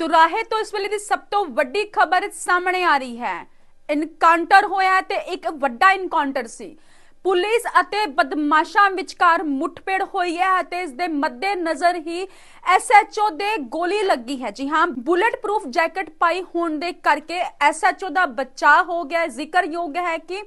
ਦੁਰਾਹੇ ਤੋਂ ਇਸ ਵੇਲੇ ਦੀ ਸਭ ਤੋਂ ਵੱਡੀ ਖਬਰ ਸਾਹਮਣੇ ਆ ਰਹੀ ਹੈ। ਇਨਕਾਊਂਟਰ ਹੋਇਆ ਤੇ ਇੱਕ ਵੱਡਾ ਇਨਕਾਊਂਟਰ ਸੀ। ਪੁਲਿਸ ਅਤੇ ਬਦਮਾਸ਼ਾਂ ਵਿਚਕਾਰ ਮੁੱਠਭੇੜ ਹੋਈ ਹੈ ਅਤੇ ਇਸ ਦੇ ਮੱਦੇ ਨਜ਼ਰ ਹੀ ਐਸਐਚਓ ਦੇ ਗੋਲੀ ਲੱਗੀ ਹੈ। ਜੀ ਹਾਂ ਬੁਲੇਟ ਪ੍ਰੂਫ ਜੈਕਟ ਪਾਈ ਹੋਣ ਦੇ ਕਰਕੇ ਐਸਐਚਓ ਦਾ ਬਚਾਅ ਹੋ ਗਿਆ। ਜ਼ਿਕਰਯੋਗ ਹੈ ਕਿ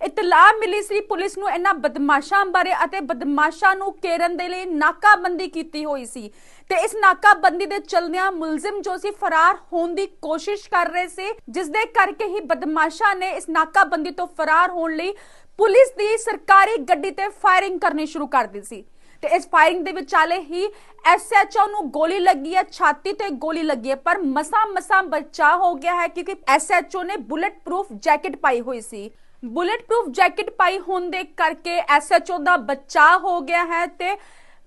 ਇਤਲਾਹ ਮਿਲੀ ਸੀ, ਪੁਲਿਸ ਨੂੰ ਇਹਨਾਂ ਬਦਮਾਸ਼ਾਂ ਬਾਰੇ ਅਤੇ ਬਦਮਾਸ਼ਾਂ ਨੂੰ ਕੇਰਨ ਦੇ ਲਈ ਨਾਕਾਬੰਦੀ ਕੀਤੀ ਹੋਈ ਸੀ। ਤੇ ਇਸ ਨਾਕਾਬੰਦੀ ਦੇ ਚਲਦਿਆਂ ਮੁਲਜ਼ਮ ਜੋ ਸੀ, ਫਰਾਰ ਹੋਣ ਦੀ ਕੋਸ਼ਿਸ਼ ਕਰ ਰਹੇ ਸੀ ਜਿਸ ਦੇ ਕਰਕੇ ਹੀ ਬਦਮਾਸ਼ਾਂ ਨੇ ਇਸ ਨਾਕਾਬੰਦੀ ਤੋਂ ਫਰਾਰ ਹੋਣ ਲਈ ਪੁਲਿਸ ਦੀ ਸਰਕਾਰੀ ਗੱਡੀ ਤੇ ਫਾਇਰਿੰਗ ਕਰਨੀ ਸ਼ੁਰੂ ਕਰ ਦਿੱਤੀ ਸੀ। ਤੇ ਇਸ ਫਾਇਰਿੰਗ ਦੇ ਵਿਚਾਲੇ ਹੀ ਐਸਐਚਓ ਨੂੰ ਗੋਲੀ ਲੱਗੀ ਹੈ, ਛਾਤੀ ਤੇ ਗੋਲੀ ਲੱਗੀ ਹੈ, ਪਰ ਮਸਾ ਮਸਾ ਬਚਾ ਹੋ ਗਿਆ ਹੈ, ਕਿਉਂਕਿ ਐਸਐਚਓ ਨੇ ਬੁਲੇਟ ਪ੍ਰੂਫ ਜੈਕਟ ਪਾਈ ਹੋਈ ਸੀ। ਬੁਲੇਟ ਪ੍ਰੂਫ ਜੈਕਟ ਪਾਈ ਹੋਣ ਦੇ ਕਰਕੇ ਐਸਐਚਓ ਦਾ ਬਚਾਅ ਹੋ ਗਿਆ ਹੈ ਤੇ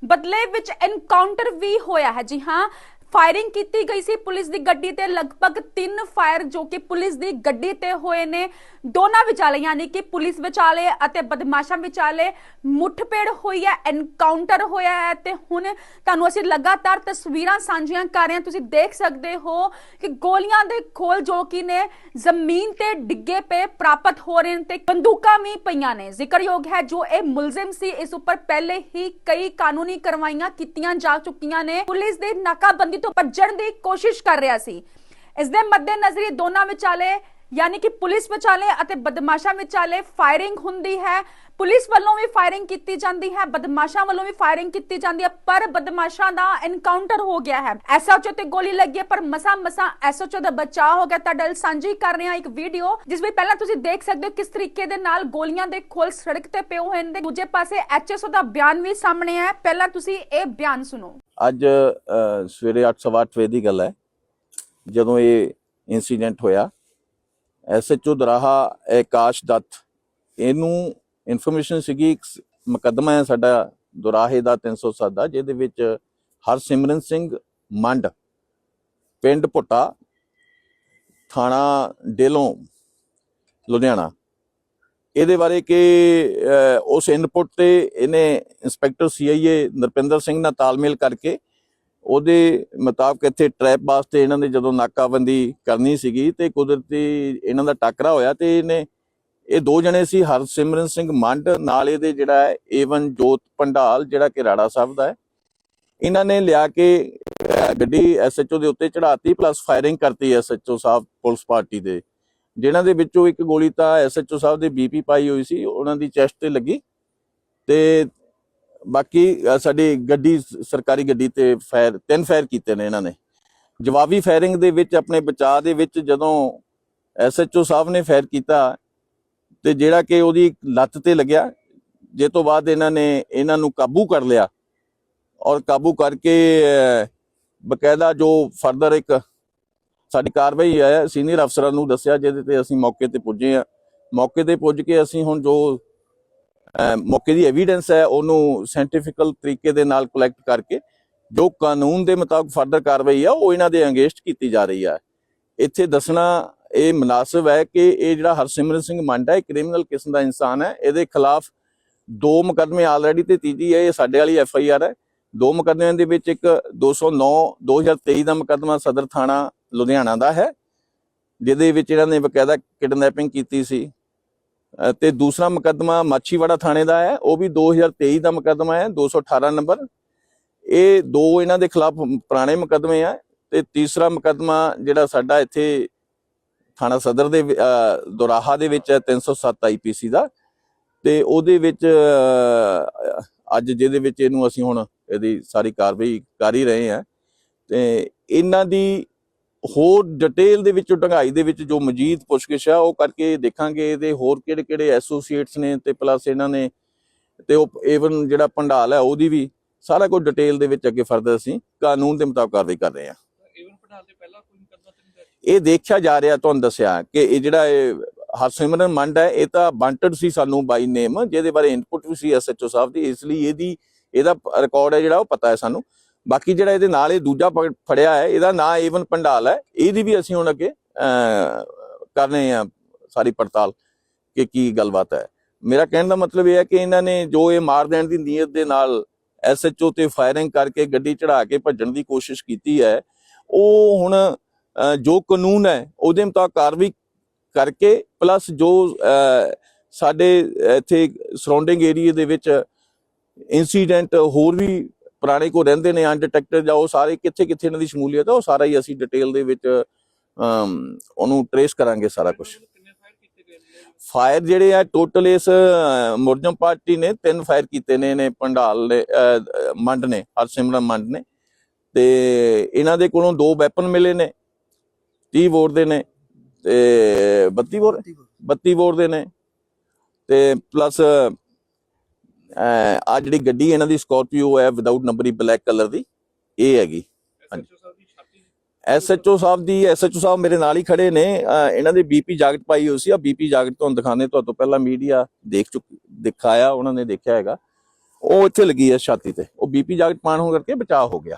ਬਦਲੇ ਵਿੱਚ ਐਨਕਾਊਂਟਰ ਵੀ ਹੋਇਆ ਹੈ। ਜੀ ਹਾਂ ਫਾਇਰਿੰਗ ਕੀਤੀ ਗਈ ਸੀ ਪੁਲਿਸ ਦੀ ਗੱਡੀ ਤੇ। ਲਗਭਗ 3 ਫਾਇਰ ਜੋ ਕਿ ਪੁਲਿਸ ਦੀ ਗੱਡੀ ਤੇ ਹੋਏ ਨੇ। ਦੋਨਾਂ ਵਿਚਾਲੇ ਯਾਨੀ ਕਿ ਪੁਲਿਸ ਵਿਚਾਲੇ ਅਤੇ ਬਦਮਾਸ਼ਾਂ ਵਿਚਾਲੇ ਮੁੱਠਭੇੜ ਹੋਈ ਹੈ ਐਨਕਾਊਂਟਰ ਹੋਇਆ ਹੈ ਤੇ ਹੁਣ ਤੁਹਾਨੂੰ ਅਸੀਂ ਲਗਾਤਾਰ ਤਸਵੀਰਾਂ ਸਾਂਝੀਆਂ ਕਰ ਰਹੇ ਹਾਂ। ਤੁਸੀਂ ਦੇਖ ਸਕਦੇ ਹੋ ਕਿ ਗੋਲੀਆਂ ਦੇ ਖੋਲ ਜੋ ਕਿ ਨੇ, ਜ਼ਮੀਨ ਤੇ ਡਿੱਗੇ ਪਏ, ਪ੍ਰਾਪਤ ਹੋ ਰਹੇ ਨੇ ਤੇ ਬੰਦੂਕਾਂ ਵੀ ਪਈਆਂ ਨੇ। ਜ਼ਿਕਰਯੋਗ ਹੈ ਜੋ ਇਹ ਮੁਲਜ਼ਮ ਸੀ, ਇਸ ਉੱਪਰ ਪਹਿਲੇ ਹੀ ਕਈ ਕਾਨੂੰਨੀ ਕਾਰਵਾਈਆਂ ਕੀਤੀਆਂ ਜਾ ਚੁੱਕੀਆਂ ਨੇ। ਪੁਲਿਸ ਦੇ ਨਾਕਾਬੰਦੀ ਤੋਂ ਭੱਜਣ ਦੀ ਕੋਸ਼ਿਸ਼ ਕਰ ਰਿਹਾ ਸੀ। ਇਸ ਦੇ ਮੱਦੇ ਦੋਨਾਂ ਵਿਚਾਲੇ, ਯਾਨੀ ਕਿ ਪੁਲਿਸ ਵਿਚਾਲੇ ਅਤੇ ਬਦਮਾਸ਼ਾਂ ਵਿਚਾਲੇ ਫਾਇਰਿੰਗ ਹੁੰਦੀ ਹੈ। ਪੁਲਿਸ ਵੱਲੋਂ ਵੀ ਫਾਇਰਿੰਗ ਕੀਤੀ ਜਾਂਦੀ ਹੈ, ਬਦਮਾਸ਼ਾਂ ਵੱਲੋਂ ਵੀ ਫਾਇਰਿੰਗ ਕੀਤੀ ਜਾਂਦੀ ਹੈ, ਪਰ ਬਦਮਾਸ਼ਾਂ ਦਾ ਐਨਕਾਊਂਟਰ ਹੋ ਗਿਆ ਹੈ। ਐਸਐਚਓ ਤੇ ਗੋਲੀ ਲੱਗੀ ਹੈ, ਪਰ ਮਸਾ ਮਸਾ ਐਸਐਚਓ ਦਾ ਬਚਾਅ ਹੋ ਗਿਆ। ਤੁਹਾਡੇ ਨਾਲ ਸਾਂਝੀ ਕਰ ਰਹੇ ਹਾਂ ਇੱਕ ਵੀਡੀਓ ਜਿਸ ਵਿੱਚ ਪਹਿਲਾਂ ਤੁਸੀਂ ਦੇਖ ਸਕਦੇ ਹੋ ਕਿਸ ਤਰੀਕੇ ਦੇ ਨਾਲ ਗੋਲੀਆਂ ਦੇ ਖੋਲ ਸੜਕ ਤੇ ਪਏ ਹੋਏ ਨੇ। ਦੂਜੇ ਪਾਸੇ ਐਚਐਸਓ ਦਾ ਬਿਆਨ ਵੀ ਸਾਹਮਣੇ ਹੈ ਪਹਿਲਾਂ ਤੁਸੀਂ ਇਹ ਬਿਆਨ ਸੁਣੋ। ਅੱਜ ਅ, ਸਵੇਰੇ 8:08 ਵਜੇ ਦੀ ਗੱਲ ਹੈ ਜਦੋਂ ਇਹ ਇਨਸੀਡੈਂਟ ਹੋਇਆ ਐਸਐਚਓ ਦਰਾਹਾ ਆਕਾਸ਼ ਦੱਤ ਇਹਨੂੰ ਇਨਫੋਰਮੇਸ਼ਨ ਸੀਗੀ ਇੱਕ ਮੁਕੱਦਮਾ ਹੈ ਸਾਡਾ ਦੁਰਾਹੇ ਦਾ 307 ਦਾ ਜਿਹਦੇ ਵਿੱਚ ਹਰਸਿਮਰਨ ਸਿੰਘ ਮੰਡ ਪਿੰਡ ਭੁੱਟਾ ਥਾਣਾ ਡੇਲੋਂ ਲੁਧਿਆਣਾ। ਇਹਦੇ ਬਾਰੇ ਕਿ ਉਸ ਇਨਪੁਟ ਤੇ ਇਹਨੇ ਇੰਸਪੈਕਟਰ ਸੀਆਈਏ ਨਰਪਿੰਦਰ ਸਿੰਘ ਨਾਲ ਤਾਲਮੇਲ ਕਰਕੇ ਉਹਦੇ ਮੁਤਾਬਕ ਇੱਥੇ ਟ੍ਰੈਪ ਵਾਸਤੇ ਇਹਨਾਂ ਨੇ ਜਦੋਂ ਨਾਕਾਬੰਦੀ ਕਰਨੀ ਸੀਗੀ ਤੇ ਕੁਦਰਤੀ ਇਹਨਾਂ ਦਾ ਟੱਕਰਾ ਹੋਇਆ ਤੇ ਇਹਨੇ ਇਹ ਦੋ ਜਣੇ ਸੀ ਹਰਸਿਮਰਨ ਸਿੰਘ ਮੰਡ ਨਾਲ ਇਹਦੇ ਜਿਹੜਾ ਹੈ ਏਵਨ ਜੋਤ ਪੰਡਾਲ ਜਿਹੜਾ ਕਿ ਰਾੜਾ ਸਾਹਿਬ ਦਾ ਹੈ। ਇਹਨਾਂ ਨੇ ਲਿਆ ਕੇ ਅਹ, ਗੱਡੀ ਐਸਐਚਓ ਦੇ ਉੱਤੇ ਚੜਾਤੀ ਪਲੱਸ ਫਾਇਰਿੰਗ ਕਰਤੀ ਐਸਐਚਓ ਸਾਹਿਬ ਪੁਲਿਸ ਪਾਰਟੀ ਦੇ। ਜਿਨ੍ਹਾਂ ਦੇ ਵਿੱਚੋਂ ਇੱਕ ਗੋਲੀ ਤਾਂ ਐਸਐਚਓ ਸਾਹਿਬ ਦੇ ਬੀਪੀ ਪਾਈ ਹੋਈ ਸੀ, ਉਹਨਾਂ ਦੀ ਚੈਸਟ ਤੇ ਲੱਗੀ। ਤੇ ਬਾਕੀ ਸਾਡੀ ਗੱਡੀ, ਸਰਕਾਰੀ ਗੱਡੀ ਤੇ ਫਾਇਰ, ਤਿੰਨ ਫਾਇਰ ਕੀਤੇ ਨੇ ਇਹਨਾਂ ਨੇ। ਜਵਾਬੀ ਫਾਇਰਿੰਗ ਦੇ ਵਿੱਚ, ਆਪਣੇ ਬਚਾਅ ਦੇ ਵਿੱਚ ਜਦੋਂ ਐਸਐਚਓ ਸਾਹਿਬ ਨੇ ਫਾਇਰ ਕੀਤਾ, ਤੇ ਜਿਹੜਾ ਕਿ ਉਹਦੀ ਲੱਤ ਤੇ ਲੱਗਿਆ, ਜੇ ਤੋਂ ਬਾਅਦ ਇਹਨਾਂ ਨੇ ਇਹਨਾਂ ਨੂੰ ਕਾਬੂ ਕਰ ਲਿਆ। ਔਰ ਕਾਬੂ ਕਰਕੇ ਬਕਾਇਦਾ ਜੋ ਫਰਦਰ ਇੱਕ ਸਾਡੀ ਕਾਰਵਾਈ ਹੈ ਸੀਨੀਅਰ ਅਫਸਰਾਂ ਨੂੰ ਦੱਸਿਆ ਜਿਹਦੇ ਤੇ ਅਸੀਂ ਮੌਕੇ ਤੇ ਪੁੱਜੇ ਆ ਮੌਕੇ ਤੇ ਪੁੱਜ ਕੇ ਅਸੀਂ ਹੁਣ ਜੋ ਮੌਕੇ ਦੀ ਐਵੀਡੈਂਸ ਹੈ, ਉਹਨੂੰ ਸਾਇੰਟੀਫਿਕਲ ਤਰੀਕੇ ਦੇ ਨਾਲ ਕਲੈਕਟ ਕਰਕੇ ਜੋ ਕਾਨੂੰਨ ਦੇ ਮੁਤਾਬਕ ਫਰਦਰ ਕਾਰਵਾਈ ਆ ਉਹ ਇਹਨਾਂ ਦੇ ਅੰਗੇਸ਼ਟ ਕੀਤੀ ਜਾ ਰਹੀ ਆ ਇੱਥੇ ਦੱਸਣਾ ਇਹ ਮناسب ਹੈ ਕਿ ਇਹ ਜਿਹੜਾ ਹਰਸਿਮਰਨ ਸਿੰਘ ਮੰਡਾ, ਇਹ ਕ੍ਰਿਮੀਨਲ ਕਿਸਮ ਦਾ ਇਨਸਾਨ ਹੈ। ਇਹਦੇ ਖਿਲਾਫ ਦੋ ਮੁਕਦਮੇ ਆਲਰੇਡੀ ਤੇ ਤੀਜੀ ਹੈ, ਇਹ ਸਾਡੇ ਵਾਲੀ ਐਫ ਆਈ ਆਰ ਹੈ। ਦੋ ਮੁਕਦਮਿਆਂ ਦੇ ਵਿੱਚ ਇੱਕ 209 2023 ਦਾ ਮੁਕਦਮਾ ਸਦਰ ਥਾਣਾ ਲੁਧਿਆਣਾ ਦਾ ਹੈ, ਜਿਹਦੇ ਵਿੱਚ ਇਹਨਾਂ ਨੇ ਬਕਾਇਦਾ ਕਿਡਨੈਪਿੰਗ ਕੀਤੀ ਸੀ। ਤੇ ਦੂਸਰਾ ਮੁਕੱਦਮਾ ਮਾਛੀਵਾੜਾ ਥਾਣੇ ਦਾ ਹੈ, ਉਹ ਵੀ 2023 ਦਾ ਮੁਕੱਦਮਾ ਹੈ 218 ਨੰਬਰ। ਇਹ ਦੋ ਇਹਨਾਂ ਦੇ ਖਿਲਾਫ ਪੁਰਾਣੇ ਮੁਕੱਦਮੇ ਆ, ਤੇ ਤੀਸਰਾ ਮੁਕੱਦਮਾ ਜਿਹੜਾ ਸਾਡਾ ਇੱਥੇ ਥਾਣਾ ਸਦਰ ਦੇ ਵਿ- ਦੁਰਾਹਾ ਦੇ ਵਿੱਚ ਹੈ 307 ਆਈਪੀਸੀ ਦਾ। ਤੇ ਉਹਦੇ ਵਿੱਚ ਅੱਜ ਜਿਹਦੇ ਵਿੱਚ ਇਹਨੂੰ ਅਸੀਂ ਹੁਣ ਇਹਦੀ ਸਾਰੀ ਕਾਰਵਾਈ ਕਰ ਹੀ ਰਹੇ ਹਾਂ। ਤੇ ਇਹਨਾਂ ਦੀ ਹੋਰ ਡਿਟੇਲ ਦੇ ਵਿੱਚ ਡੰਗਾਈ ਦੇ ਵਿੱਚ ਜੋ ਮਜੀਦ ਪੁੱਛਗਿੱਛ ਆ ਉਹ ਕਰਕੇ ਦੇਖਾਂਗੇ ਇਹਦੇ ਹੋਰ ਕਿਹੜੇ ਕਿਹੜੇ ਐਸੋਸੀਏਟਸ ਨੇ ਤੇ ਪਲੱਸ ਇਹਨਾਂ ਨੇ ਤੇ ਉਹ ਈਵਨ ਜਿਹੜਾ ਪੰਡਾਲ ਹੈ ਉਹਦੀ ਵੀ ਸਾਰਾ ਕੁਝ ਡਿਟੇਲ ਦੇ ਵਿੱਚ ਅੱਗੇ ਫਰਦਰ ਅਸੀਂ ਕਾਨੂੰਨ ਦੇ ਮੁਤਾਬਕ ਕਾਰਵਾਈ ਕਰ ਰਹੇ ਹਾਂ। ਈਵਨ ਪਟਾਲ ਦੇ ਪਹਿਲਾਂ ਕੋਈ ਮੁਕੱਦਮਾ ਤੇ ਨਹੀਂ ਦਰਜ ਇਹ ਦੇਖਿਆ ਜਾ ਰਿਹਾ ਤੁਹਾਨੂੰ ਦੱਸਿਆ ਕਿ ਇਹ ਜਿਹੜਾ ਇਹ ਹਰਸਿਮਰਨ ਮੰਡ ਹੈ ਇਹ ਤਾਂ ਵਾਂਟਡ ਸੀ ਸਾਨੂੰ ਬਾਈ ਨੇਮ ਜਿਹਦੇ ਬਾਰੇ ਇਨਪੁਟ ਵੀ ਸੀ ਐਸਐਚਓ ਸਾਹਿਬ ਦੀ ਇਸ ਲਈ ਇਹਦੀ ਇਹਦਾ ਰਿਕਾਰਡ ਹੈ ਜਿਹੜਾ ਉਹ ਪਤਾ ਹੈ ਸਾਨੂੰ। ਬਾਕੀ ਜਿਹੜਾ ਇਹਦੇ ਨਾਲ ਇਹ ਦੂਜਾ ਫੜਿਆ ਹੈ ਇਹਦਾ ਨਾਂ ਏਵਨ ਪੰਡਾਲ ਹੈ। ਇਹਦੀ ਵੀ ਅਸੀਂ ਹੁਣ ਅੱਗੇ ਅਹ, ਕਰ ਰਹੇ ਹਾਂ ਸਾਰੀ ਪੜਤਾਲ ਕਿ ਕੀ ਗੱਲਬਾਤ ਹੈ। ਮੇਰਾ ਕਹਿਣ ਦਾ ਮਤਲਬ ਇਹ ਹੈ ਕਿ ਇਹਨਾਂ ਨੇ ਜੋ ਇਹ ਮਾਰ ਦੇਣ ਦੀ ਨੀਅਤ ਦੇ ਨਾਲ ਐਸਐਚਓ ਤੇ ਫਾਇਰਿੰਗ ਕਰਕੇ ਗੱਡੀ ਚੜਾ ਕੇ ਭੱਜਣ ਦੀ ਕੋਸ਼ਿਸ਼ ਕੀਤੀ ਹੈ ਉਹ ਹੁਣ ਜੋ ਕਾਨੂੰਨ ਹੈ ਉਹਦੇ ਮੁਤਾਬਕ ਕਾਰਵਾਈ ਕਰਕੇ ਪਲੱਸ ਜੋ ਸਾਡੇ ਇੱਥੇ ਸਰਾਊਂਡਿੰਗ ਏਰੀਆ ਦੇ ਵਿੱਚ ਇਨਸੀਡੈਂਟ ਹੋਰ ਵੀ ਪੁਰਾਣੇ ਕੋ ਰਹਿੰਦੇ ਨੇ ਅਨਡਿਟੈਕਟਡ ਜਾਂ ਉਹ ਸਾਰੇ ਕਿੱਥੇ ਕਿੱਥੇ ਇਹਨਾਂ ਦੀ ਸ਼ਮੂਲੀਅਤ ਹੈ ਉਹ ਸਾਰਾ ਹੀ ਅਸੀਂ ਡਿਟੇਲ ਦੇ ਵਿੱਚ ਉਹਨੂੰ ਟਰੇਸ ਕਰਾਂਗੇ ਸਾਰਾ ਕੁਝ ਫਾਇਰ ਨੇ ਜਿਹੜੇ ਆ ਟੋਟਲ ਇਸ ਮੁਰਜਮ ਪਾਰਟੀ ਨੇ ਤਿੰਨ ਫਾਇਰ ਕੀਤੇ ਨੇ ਨੇ ਪੰਡਾਲ ਅ, ਮੰਡ ਨੇ ਹਰਸਿਮਰਨ ਮੰਡ ਨੇ। ਤੇ ਇਹਨਾਂ ਦੇ ਕੋਲੋਂ ਦੋ ਵੈਪਨ ਮਿਲੇ ਨੇ 30 ਬੋਰ ਦੇ ਨੇ ਤੇ 32 ਬੋਰ? 32 ਬੋਰ। ਦੇ ਨੇ। ਤੇ ਪਲੱਸ ਆ ਜਿਹੜੀ ਗੱਡੀ ਇਹਨਾਂ ਦੀ ਸਕੋਰਪੀਓ ਹੈ ਵਿਦਆਊਟ ਨੰਬਰੀ ਬਲੈਕ ਕਲਰ ਦੀ, ਇਹ ਹੈਗੀ। ਐਸਐਚਓ ਸਾਹਿਬ ਦੀ ਛਾਤੀ ਐਸਐਚਓ ਸਾਹਿਬ ਦੀ ਐਸਐਚਓ ਸਾਹਿਬ ਮੇਰੇ ਨਾਲ ਹੀ ਖੜੇ ਨੇ। ਇਹਨਾਂ ਦੇ ਬੀਪੀ ਜਾਕਟ ਪਾਈ ਹੋਈ ਸੀ। ਆ ਬੀਪੀ ਜਾਕਟ ਤੁਹਾਨੂੰ ਦਿਖਾਣੇ ਤੋਂ ਪਹਿਲਾਂ ਮੀਡੀਆ ਦੇਖ ਚੁੱਕ, ਦਿਖਾਇਆ, ਉਹਨਾਂ ਨੇ ਦੇਖਿਆ ਹੈਗਾ। ਉਹ ਇੱਥੇ ਲੱਗੀ ਹੈ ਛਾਤੀ ਤੇ। ਉਹ ਬੀਪੀ ਜਾਕਟ ਪਾਣ ਹੋ ਕਰਕੇ ਬਚਾਅ ਹੋ ਗਿਆ।